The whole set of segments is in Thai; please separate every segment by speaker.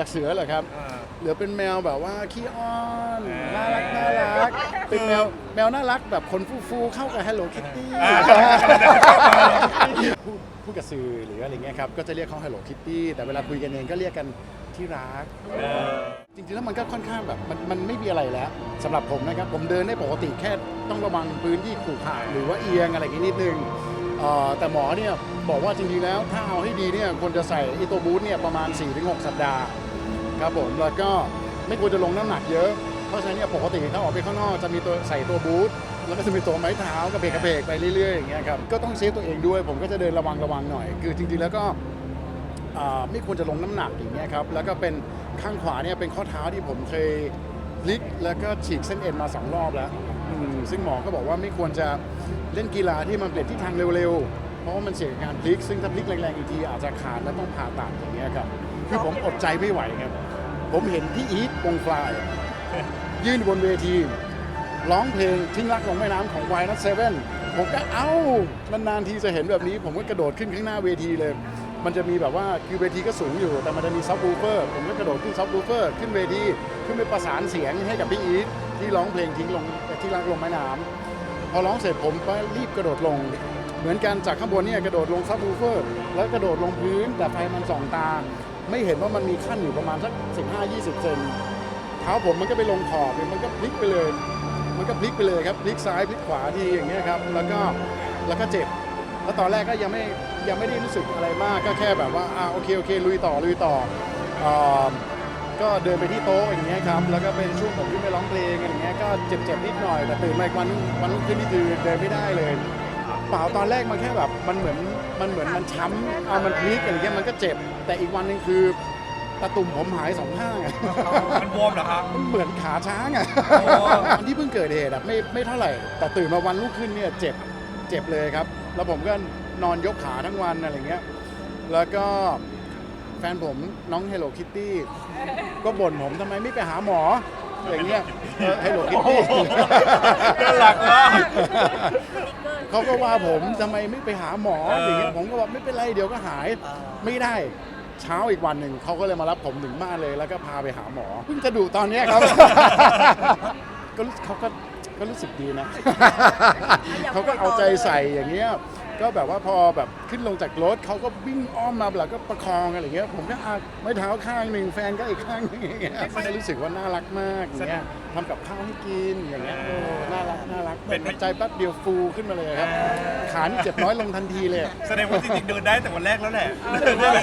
Speaker 1: จากเสือเหรอครับ
Speaker 2: อ่า
Speaker 1: เหลือเป็นแมวแบบว่าขี้อ้อน
Speaker 2: อ่า
Speaker 1: น่ารักน่ารักเป็นแมวแมวน่ารักแบบขนฟูๆเข้ากับ Hello Kitty
Speaker 2: อ่าใช่ใช่ใช่
Speaker 1: พูดพูดกับสื่อหรืออะไรเงี้ยครับก็จะเรียกเขา Hello Kitty แต่เวลาคุยกันเองก็เรียกกันที่รัก
Speaker 2: เออ
Speaker 1: จริงๆแล้วมันก็ค่อนข้างแบบมันมันไม่มีอะไรแล้วสำหรับผมนะครับ ผมเดินได้ปกติแค่ต้องระวังพื้นที่ขรุขระหรือว่าเอียงอะไรอย่างนี้นิดนึงเอ่อแต่หมอเนี่ยบอกว่าจริงๆแล้วถ้าเอาให้ดีเนี่ยควรจะใส่ไอตัวบูทเนี่ยประมาณ 4-6 สัปดาห์ ครับผมแล้วก็ไม่ควรจะลงน้ำหนักเยอะ เพราะฉะนั้นเนี่ยปกติถ้าออกไปข้างนอกจะมีตัวใส่ตัวบูทแล้วก็จะมีตัวไม้เท้ากระเพกกระเพกไปเรื่อยๆอย่างเงี้ยครับก็ต้องเซฟตัวเองด้วย ผมก็จะเดินระวังระวังหน่อย คือจริงๆแล้วก็อ่าไม่ควรจะลงน้ำหนักอย่างเงี้ยครับแล้วก็เป็นข้างขวาเนี่ยเป็นข้อเท้าที่ผมเคยพลิกแล้วก็ฉีกเส้นเอ็นมาสองรอบแล้วอืมซึ่งหมอก็บอกว่าไม่ควรจะเล่นกีฬาที่มันเปลี่ยนทิศทางเร็วๆ เพราะว่ามันเสี่ยงกับการพลิก ซึ่งถ้าพลิกแรงๆอีกทีอาจจะขาดและต้องผ่าตัดอย่างเงี้ยครับคือผมอดใจไม่ไหวครับ ผมเห็นพี่อีทวงฟลายยืนบนเวที ร้องเพลงทิ้งรักลงแม่น้ำของวายนัทเซเว่นผมก็เอ้านานๆทีจะเห็นแบบนี้ ผมก็กระโดดขึ้นข้างหน้าเวทีเลย มันจะมีแบบว่าคือเวทีก็สูงอยู่ แต่มันจะมีซับวูเฟอร์ผมก็กระโดดขึ้นซับวูเฟอร์ขึ้นเวทีขึ้นไปประสานเสียงให้กับพี่อีทที่ร้องเพลงทิ้งลงที่รักลงแม่น้ำพอร้องเสร็จผมก็รีบกระโดดลง เหมือนกันจากข้างบนเนี่ยกระโดดลงซับวูเฟอร์แล้วกระโดดลงพื้นแต่ไฟมันส่องตา ไม่เห็นว่ามันมีขั้นอยู่ประมาณสัก15-20 เซนเท้าผมมันก็ไปลงขอบมันก็พลิกไปเลย มันก็พลิกไปเลยครับพลิกซ้ายพลิกขวาทีอย่างเงี้ยครับแล้วก็แล้วก็เจ็บแล้วตอนแรกก็ยังไม่ยังไม่ได้รู้สึกอะไรมากก็แค่แบบว่าอ่าโอเคโอเคลุยต่อลุยต่ออก็เดินไปที่โต๊ะอย่างเงี้ยครับแล้วก็เป็นช่วงผมที่ไปร้องเพลงอะไรเงี้ยก็เจ็บๆนิดหน่อยแต่ตื่นมาอีกวันวันรุ่งขึ้นนี่คือเดินไม่ได้เลย เปล่าตอนแรกมันแค่แบบมันเหมือนมันเหมือนมันช้ำเอามันพลิกอะไรเงี้ยมันก็เจ็บ แต่อีกวันหนึงคือตะตุ่มผมหายสองข้างอะ
Speaker 2: มันบวมเหรอครับ
Speaker 1: มันเหมือนขาช้างอะ
Speaker 2: โอ้
Speaker 1: วันที่เพิ่งเกิดเหตุอะไม่ไม่เท่าไหร่ แต่ตื่นมาวันรุ่งขึ้นเนี่ยเจ็บเจ็บเลยครับ แล้วผมก็นอนยกขาทั้งวันอะไรเงี้ย แล้วก็แฟนผมน้อง Hello Kitty ก็บ่นผมทำไมไม่ไปหาหมอ อย่างเงี้ยเออ Hello Kitty
Speaker 2: น่ารักมาก
Speaker 1: เขาก็ว่าผมทำไมไม่ไปหาหมอ
Speaker 2: เออ
Speaker 1: อ
Speaker 2: อ
Speaker 1: ย่างเงี้ยผมก็บอกไม่เป็นไรเดี๋ยวก็หายไม่ได้เช้าอีกวันหนึ่งเขาก็เลยมารับผมถึงบ้านเลยแล้วก็พาไปหาหมอเพิ่งจะดูตอนเนี้ยครับ ก็รู้เขาก็ก็รู้สึกดีนะ เขาก็เอาใจใส่อย่างเงี้ย ก็แบบว่าพอแบบขึ้นลงจากรถเขาก็วิ่งอ้อมมาแล้วก็ประคองอะไรเงี้ยผมก็อาไม้เท้าข้างหนึ่งแฟนก็อีกข้างหนึงอย่างเงี้ยก็เลยรู้สึกว่าน่ารักมากอย่างเงี้ยทำกับข้าวให้กินอย่างเงี้ยโอ้น่ารักน่ารัก
Speaker 2: เป็
Speaker 1: เป็นน ใจแป๊บเดียวฟูขึ้นมาเลยครับขานี่เจ็บน้อยลงทันทีเลย
Speaker 2: แสดงว่าจริงๆเดินได้แต่วันแรกแล้วแหละ
Speaker 3: เ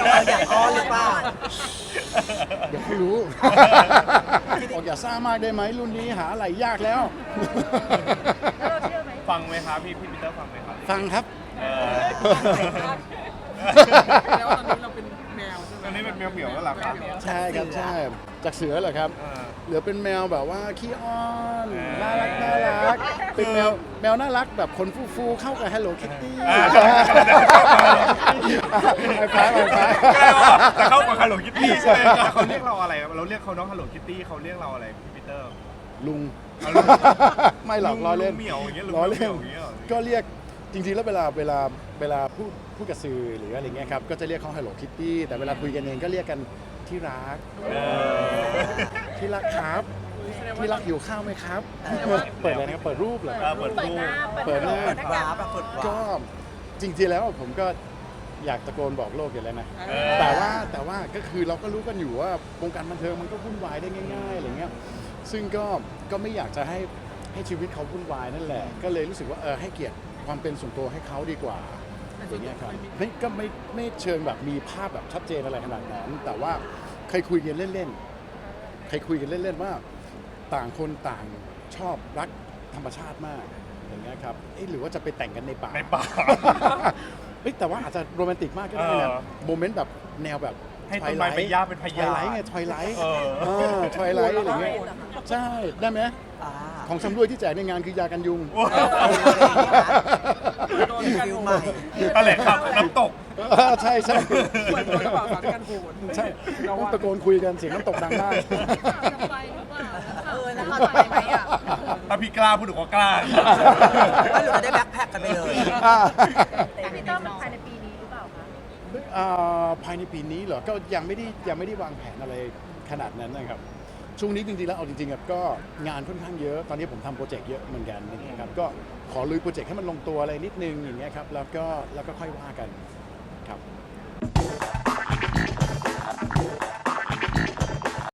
Speaker 3: ราอยากอ้อนหรือเปล่า
Speaker 1: เดี๋ยวเขารู้ บอกอย่าซ่ามากได้ไหมรุ่นนี้หาอะไรยากแล้ว
Speaker 2: ฟังไหมครับพี่พี่ปีเตอร์ฟังไหมครับ
Speaker 1: ฟังครับ
Speaker 2: เออ
Speaker 4: แล้วตอนนี้เราเป็นแมวใช่ไหม
Speaker 2: ตอนนี้เป็นแมวเหมียวแล้วเหรอครับ
Speaker 1: ใช่ครับใช่จากเสือเหรอครับ
Speaker 2: อ่า
Speaker 1: เหลือเป็นแมวแบบว่าขี้อ้อน
Speaker 2: อ่า
Speaker 1: น่ารักน่ารักเป็นแมวแมวน่ารักแบบขนฟูๆเข้ากับ Hello Kitty
Speaker 2: อ่า
Speaker 1: ไอ้ฟ้าไอ้ฟ้า
Speaker 2: แต่เข้ากับฮัลโหลคิตตี้ใช่ไหมครับเขาเรียกเราอะไรครับเราเรียกเขาน้องฮัลโหลคิตตี้เขาเรียกเราอะไรพี่ปีเตอร์
Speaker 1: ลุง
Speaker 2: เอาลุง
Speaker 1: ไม่หรอกล้อเล่น
Speaker 2: ลุงเหมียวอย่างเงี้ยลุง
Speaker 1: ล้อเล่น
Speaker 2: เหมียวอย่างเงี้ยเหรอ
Speaker 1: ก็เรียกจริงๆแล้วเวลาเวลาเวลาพูดพูดกับสื่อหรืออะไรเงี้ยครับก็จะเรียกเขา Hello Kitty แต่เวลาคุยกันเองก็เรียกกันที่รัก
Speaker 2: เออ
Speaker 1: ที่รักครับที่รักอยู่ข้าวไหมครับเปิดอะไรนะครับเปิดรูปเหรอ
Speaker 2: เออเปิดรูป
Speaker 1: เปิดหน้า
Speaker 3: เปิดวาร์ปอะเปิดวา
Speaker 1: ก็
Speaker 3: ร์ป
Speaker 1: จริงๆแล้วผมก็ อยากตะโกนบอกโลกอยู่แล้วนะ
Speaker 2: เออ
Speaker 1: แต่ว่าแต่ว่าก็คือเราก็รู้กันอยู่ว่าวงการบันเทิงมันก็วุ่นวายได้ง่ายๆอะไรเงี้ย ซึ่งก็ก็ไม่อยากจะให้ให้ชีวิตเขาวุ่นวายนั่นแหละ ก็เลยรู้สึกว่าเออให้เกียรติความเป็นส่วนตัวให้เขาดีกว่าอย่างเงี้ยครับไม่ก็ไม่ไม่เชิงแบบมีภาพแบบชัดเจนอะไรขนาดนั้น แต่ว่าเคยคุยกันเล่นๆเคยคุยกันเล่นๆว่า ต่างคนต่างชอบรักธรรมชาติมาก อย่างเงี้ยครับเอ๊ะหรือว่าจะไปแต่งกันในป่า
Speaker 2: ในป่า
Speaker 1: เฮ้ยแต่ว่าอาจจะโรแมนติกมากก็ได้
Speaker 2: เอ
Speaker 1: นะ
Speaker 2: อ
Speaker 1: โมเมนต์แบบแนวแบบ
Speaker 2: ให้ต้นไม้ไปย่าเป็นพ
Speaker 1: ท
Speaker 2: ยา
Speaker 1: ไลท์ไงทอยไลท์
Speaker 2: เออ
Speaker 1: ทอยไลท์อะไรเงี้ยใช่ได้ไหม
Speaker 3: อ่า
Speaker 1: ของชำร่วยที่แจกในงานคือยากันยุง
Speaker 3: รีวิวใหม่
Speaker 2: อะไรครับน้ำตก
Speaker 1: เออใช่ใช่
Speaker 4: เหมือนตัวกระเป๋าสารกันโหด
Speaker 1: ใช่ต้องตะโกนคุยกันเสียงน้ำตกดังมาก
Speaker 5: เออแล้วเราไปไหมอะ
Speaker 2: ถ้า พี่กล้าพูดถึงว่ากล้า
Speaker 3: แล้วหรือจะได้แบ็คแพ็คกันไปเลย
Speaker 1: อ่า
Speaker 5: แต่พี่ต้อมมันภายในปีนี้หรือเปล่าคะ
Speaker 1: อ่าภายในปีนี้เหรอ ก็ยังไม่ได้ยังไม่ได้วางแผนอะไรขนาดนั้นนะครับ ช่วงนี้จริงๆแล้วเอาจริงๆครับก็งานค่อนข้างเยอะ ตอนนี้ผมทำโปรเจกต์เยอะเหมือนกันนะครับ ก็ขอลุยโปรเจกต์ให้มันลงตัวอะไรนิดนึงอย่างเงี้ยครับ แล้วก็แล้วก็ค่อยว่ากันครับ